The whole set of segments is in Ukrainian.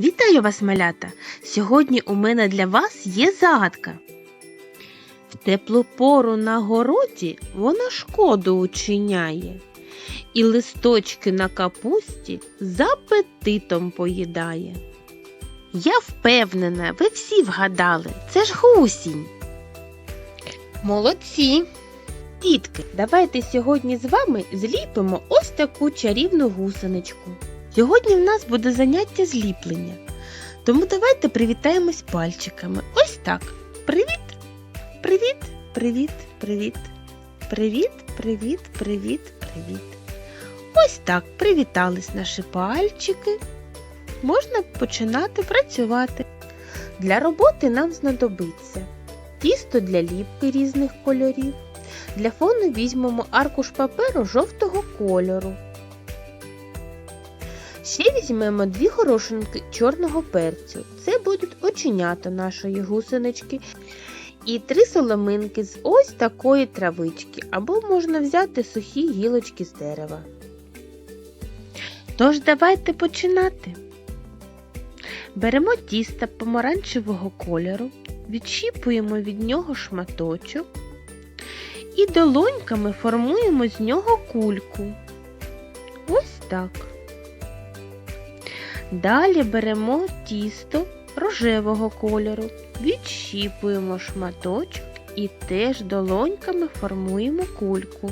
Вітаю вас, малята! Сьогодні у мене для вас є загадка. В теплу пору на городі вона шкоду учиняє, і листочки на капусті з апетитом поїдає. Я впевнена, ви всі вгадали, це ж гусінь. Молодці! Дітки, давайте сьогодні з вами зліпимо ось таку чарівну гусеничку. Сьогодні в нас буде заняття зліплення. Тому давайте привітаємось пальчиками. Ось так. Привіт! Привіт, привіт, привіт. Привіт, привіт, привіт, привіт. Ось так привітались наші пальчики. Можна починати працювати. Для роботи нам знадобиться тісто для ліпки різних кольорів. Для фону візьмемо аркуш паперу жовтого кольору. Ще візьмемо дві горошинки чорного перцю. Це будуть оченята нашої гусенички. І три соломинки з ось такої травички, або можна взяти сухі гілочки з дерева. Тож давайте починати. Беремо тісто помаранчевого кольору, відщіпуємо від нього шматочок і долоньками формуємо з нього кульку. Ось так. Далі беремо тісто рожевого кольору, відщіпуємо шматочок і теж долоньками формуємо кульку.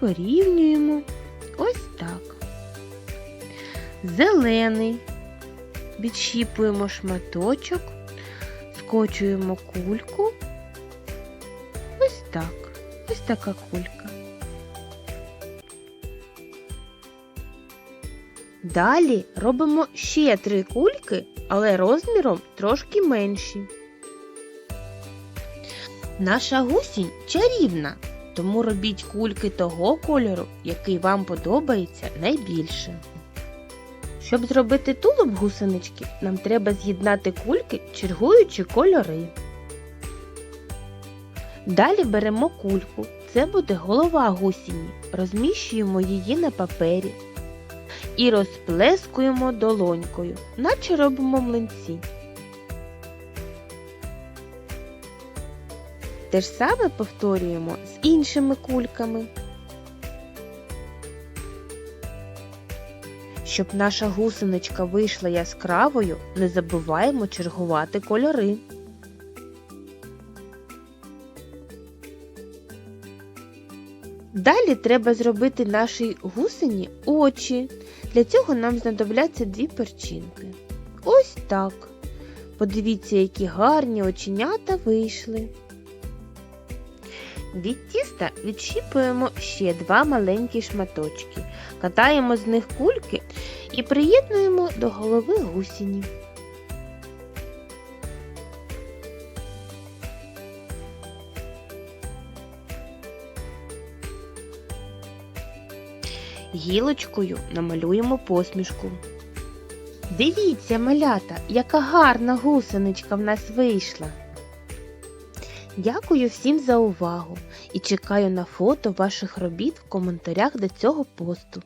Порівнюємо ось так. Зелений. Відщіпуємо шматочок, скочуємо кульку. Ось так. Ось така кулька. Далі робимо ще три кульки, але розміром трошки менші. Наша гусінь чарівна, тому робіть кульки того кольору, який вам подобається найбільше. Щоб зробити тулуб гусенички, нам треба з'єднати кульки, чергуючи кольори. Далі беремо кульку, це буде голова гусіні, розміщуємо її на папері і розплескуємо долонькою, наче робимо млинці. Те ж саме повторюємо з іншими кульками. Щоб наша гусеничка вийшла яскравою, не забуваємо чергувати кольори. Далі треба зробити нашій гусені очі. Для цього нам знадобляться дві перчинки. Ось так. Подивіться, які гарні оченята вийшли. Від тіста відщіпуємо ще два маленькі шматочки, катаємо з них кульки і приєднуємо до голови гусіні. Гілочкою намалюємо посмішку. Дивіться, малята, яка гарна гусеничка в нас вийшла. Дякую всім за увагу і чекаю на фото ваших робіт в коментарях до цього посту.